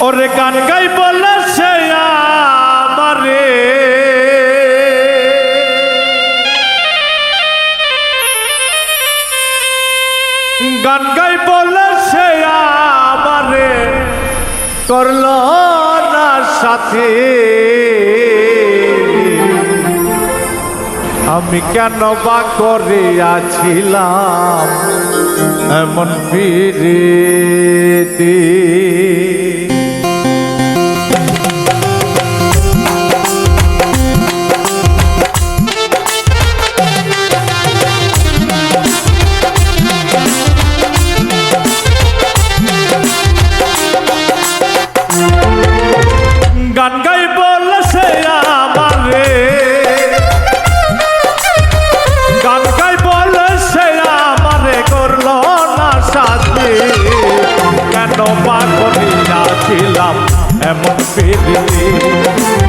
ওরে গান গাই বলে সে আমারে। গান গাই বলে সে আমারে। করল না সাথে। আমি কেন বা করিয়াছিলাম এমন ফিরে করিয়াছিলাম এমন পেলে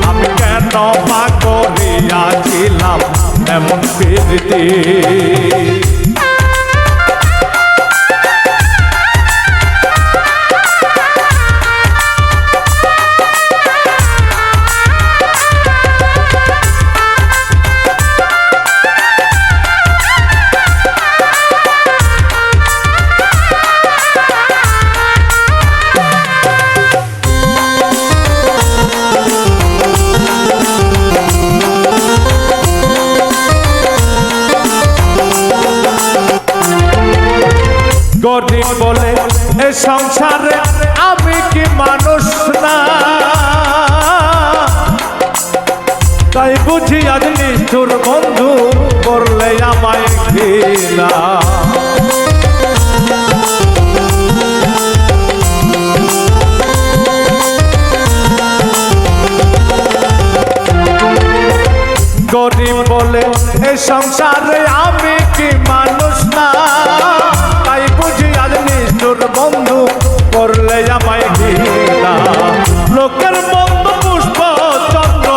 আমি কেন পা করিয়াছিলাম এমন ফিরি গরিব বলে, এ সংসারে আমি কি মানুষ না? তাই বুঝি আজ নিষ্ঠুর বন্ধু করলে আমায় ঘৃণা। গরিব বলে, এ সংসারে আমি কি মানুষ না? নিষ্ঠুর বন্ধু করলে আমায় ঘৃণা। লোকের বন্ধু পুষ্প চন্দ্র।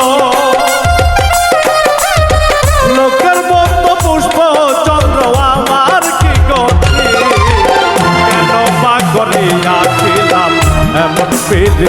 লোকের বন্ধু পুষ্প চন্দ্র, আমার কি করি কেন বা করিয়াছিলাম এমন পিড়ি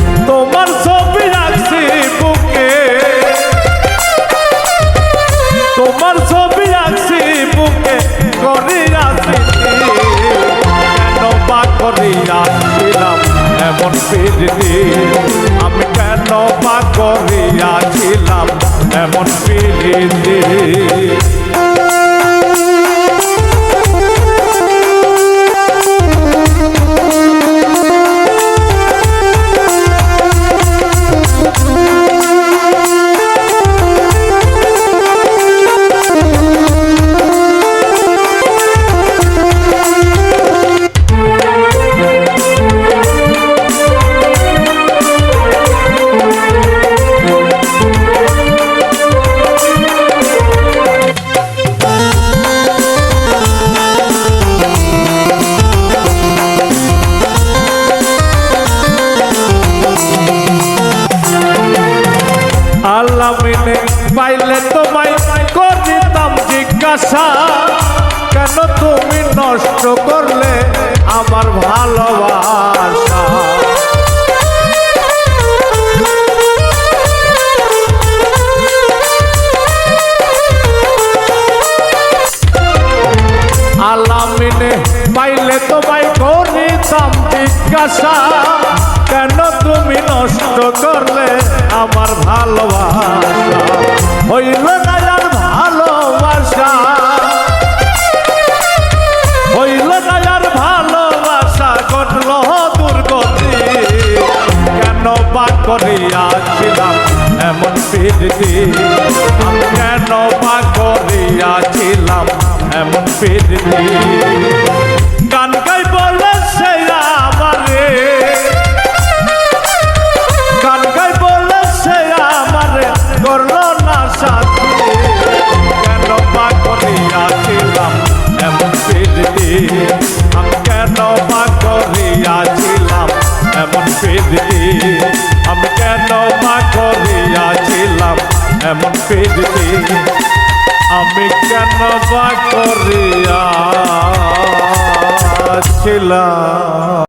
বা করিয়াছিলাম এমন পিড়ি। আমি কেন পাগরে আছিলাম এমন পিড়ি নষ্ট করলে আমার ভালোবাসা। আলামিনে মাইলে তো মাই করিতাম জিজ্ঞাসা, কেন তুমি নষ্ট করলে আমার ভালোবাসা? করিয়াছিলাম এমন প্রীতি। আমি কেন পা করিয়াছিলাম এমন প্রীতি? আমি কেন বা করিয়া ছিলাম?